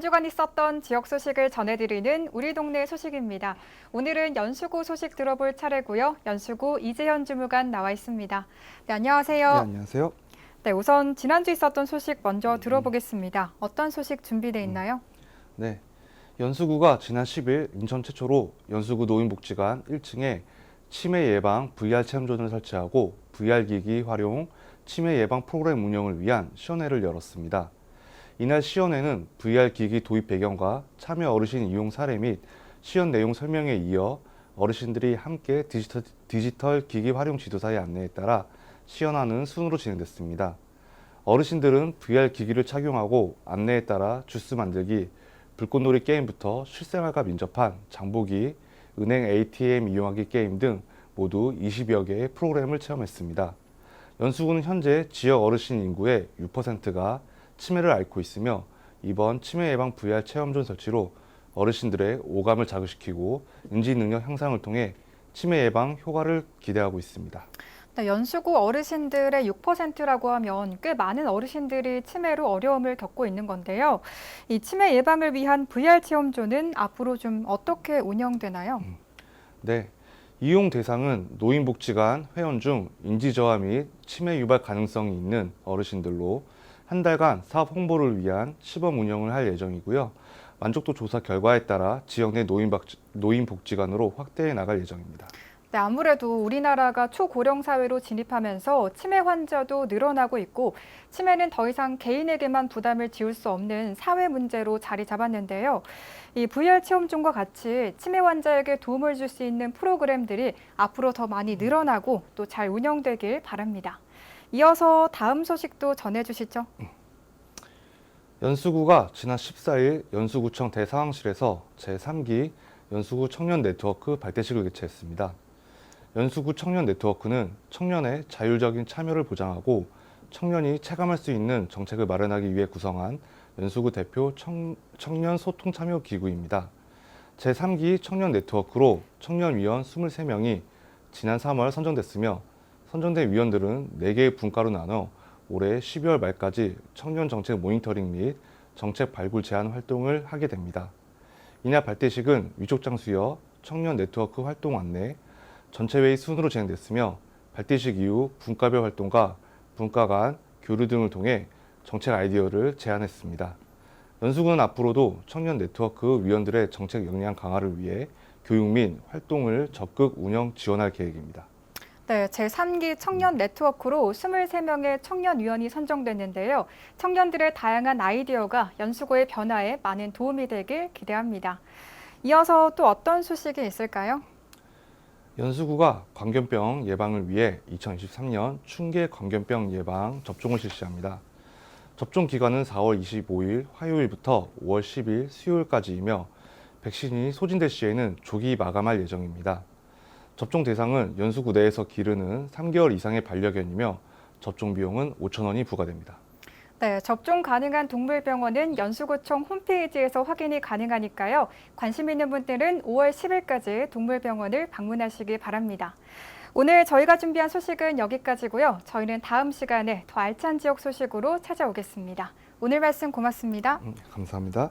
한 주간 있었던 지역 소식을 전해드리는 우리 동네 소식입니다. 오늘은 연수구 소식 들어볼 차례고요. 연수구 이재현 주무관 나와 있습니다. 네, 안녕하세요. 네, 안녕하세요. 네, 우선 지난주 있었던 소식 먼저 들어보겠습니다. 어떤 소식 준비돼 있나요? 네. 연수구가 지난 10일 인천 최초로 연수구 노인복지관 1층에 치매 예방 VR 체험존을 설치하고 VR 기기 활용 치매 예방 프로그램 운영을 위한 시연회를 열었습니다. 이날 시연회는 VR 기기 도입 배경과 참여 어르신 이용 사례 및 시연 내용 설명에 이어 어르신들이 함께 디지털, 디지털 기기 활용 지도사의 안내에 따라 시연하는 순으로 진행됐습니다. 어르신들은 VR 기기를 착용하고 안내에 따라 주스 만들기, 불꽃놀이 게임부터 실생활과 민접한 장보기, 은행 ATM 이용하기 게임 등 모두 20여 개의 프로그램을 체험했습니다. 연수구는 현재 지역 어르신 인구의 6%가 치매를 앓고 있으며 이번 치매 예방 VR 체험존 설치로 어르신들의 오감을 자극시키고 인지 능력 향상을 통해 치매 예방 효과를 기대하고 있습니다. 네, 연수구 어르신들의 6%라고 하면 꽤 많은 어르신들이 치매로 어려움을 겪고 있는 건데요. 이 치매 예방을 위한 VR 체험존은 앞으로 좀 어떻게 운영되나요? 네. 이용 대상은 노인복지관 회원 중 인지저하 및 치매 유발 가능성이 있는 어르신들로 한 달간 사업 홍보를 위한 시범 운영을 할 예정이고요. 만족도 조사 결과에 따라 지역 내 노인복지관으로 확대해 나갈 예정입니다. 네, 아무래도 우리나라가 초고령 사회로 진입하면서 치매 환자도 늘어나고 있고 치매는 더 이상 개인에게만 부담을 지울 수 없는 사회 문제로 자리 잡았는데요. 이 VR 체험존과 같이 치매 환자에게 도움을 줄 수 있는 프로그램들이 앞으로 더 많이 늘어나고 또 잘 운영되길 바랍니다. 이어서 다음 소식도 전해주시죠. 연수구가 지난 14일 연수구청 대상황실에서 제3기 연수구 청년 네트워크 발대식을 개최했습니다. 연수구 청년 네트워크는 청년의 자율적인 참여를 보장하고 청년이 체감할 수 있는 정책을 마련하기 위해 구성한 연수구 대표 청, 청년 소통 참여 기구입니다. 제3기 청년 네트워크로 청년위원 23명이 지난 3월 선정됐으며 선정된 위원들은 4개의 분과로 나눠 올해 12월 말까지 청년 정책 모니터링 및 정책 발굴 제안 활동을 하게 됩니다. 이날 발대식은 위촉장 수여, 청년 네트워크 활동 안내, 전체 회의 순으로 진행됐으며 발대식 이후 분과별 활동과 분과 간 교류 등을 통해 정책 아이디어를 제안했습니다. 연수구는 앞으로도 청년 네트워크 위원들의 정책 역량 강화를 위해 교육 및 활동을 적극 운영 지원할 계획입니다. 네, 제3기 청년 네트워크로 23명의 청년 위원이 선정됐는데요. 청년들의 다양한 아이디어가 연수구의 변화에 많은 도움이 되길 기대합니다. 이어서 또 어떤 소식이 있을까요? 연수구가 광견병 예방을 위해 2023년 충계 광견병 예방 접종을 실시합니다. 접종 기간은 4월 25일 화요일부터 5월 10일 수요일까지이며 백신이 소진될 시에는 조기 마감할 예정입니다. 접종 대상은 연수구 내에서 기르는 3개월 이상의 반려견이며 접종 비용은 5천 원이 부과됩니다. 네, 접종 가능한 동물병원은 연수구청 홈페이지에서 확인이 가능하니까요. 관심 있는 분들은 5월 10일까지 동물병원을 방문하시기 바랍니다. 오늘 저희가 준비한 소식은 여기까지고요. 저희는 다음 시간에 더 알찬 지역 소식으로 찾아오겠습니다. 오늘 말씀 고맙습니다. 음, 감사합니다.